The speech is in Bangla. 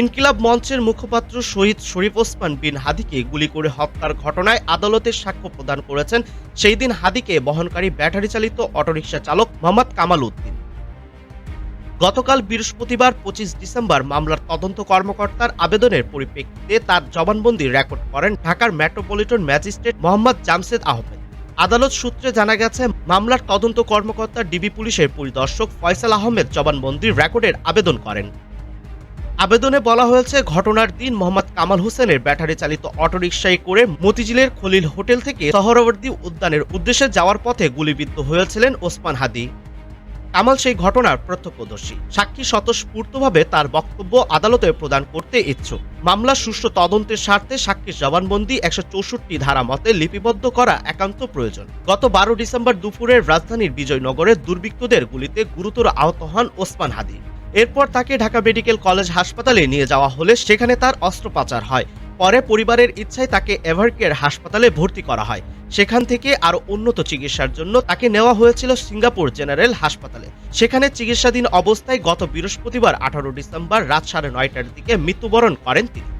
ইনকিলাব মঞ্চের মুখপাত্র শহীদ শরীফ ওসমান বিন হাদিকে গুলি করে হত্যার ঘটনায় আদালতে সাক্ষ্য প্রদান করেছেন। সেই দিন হাদিকে বহনকারী ব্যাটারি চালিত অটোরিকশা চালক মোহাম্মদ কামাল উদ্দিন। গতকাল বৃহস্পতিবার পঁচিশ ডিসেম্বর মামলার তদন্ত কর্মকর্তার আবেদনের পরিপ্রেক্ষিতে তার জবানবন্দি রেকর্ড করেন ঢাকার মেট্রোপলিটন ম্যাজিস্ট্রেট মোহাম্মদ জামশেদ আহমেদ। আদালত সূত্রে জানা গেছে, মামলার তদন্ত কর্মকর্তা ডিবি পুলিশের পরিদর্শক ফয়সাল আহমেদ জবানবন্দি রেকর্ডের আবেদন করেন। আবেদনে বলা হয়েছে, ঘটনার দিন মোহাম্মদ কামাল হোসেনের ব্যাটারি চালিত অটোরিকশায় করে মতিঝিলের খলিল হোটেল থেকে সহরবর্তী উদ্যানের উদ্দেশ্যে যাওয়ার পথে গুলিবিদ্ধ হয়েছিলেন ওসমান হাদি। কামাল সেই ঘটনার প্রত্যক্ষদর্শী। সাক্ষী স্বতঃস্ফূর্তভাবে তার বক্তব্য আদালতে প্রদান করতে ইচ্ছুক। মামলা সুষ্ঠু তদন্তের স্বার্থে সাক্ষীর জবানবন্দি একশো চৌষট্টি ধারা মতে লিপিবদ্ধ করা একান্ত প্রয়োজন। গত বারো ডিসেম্বর দুপুরে রাজধানীর বিজয়নগরে দুর্বৃত্তদের গুলিতে গুরুতর আহত হন ওসমান হাদি। এরপর তাকে ঢাকা মেডিকেল কলেজ হাসপাতালে নিয়ে যাওয়া হলে সেখানে তার অস্ত্রোপচার হয়। পরে পরিবারের ইচ্ছায় তাকে এভারকেয়ার হাসপাতালে ভর্তি করা হয়। সেখান থেকে আরও উন্নত চিকিৎসার জন্য তাকে নেওয়া হয়েছিল সিঙ্গাপুর জেনারেল হাসপাতালে। সেখানে চিকিৎসাধীন অবস্থায় গত বৃহস্পতিবার আঠারো ডিসেম্বর রাত সাড়ে নয়টার দিকে মৃত্যুবরণ করেন তিনি।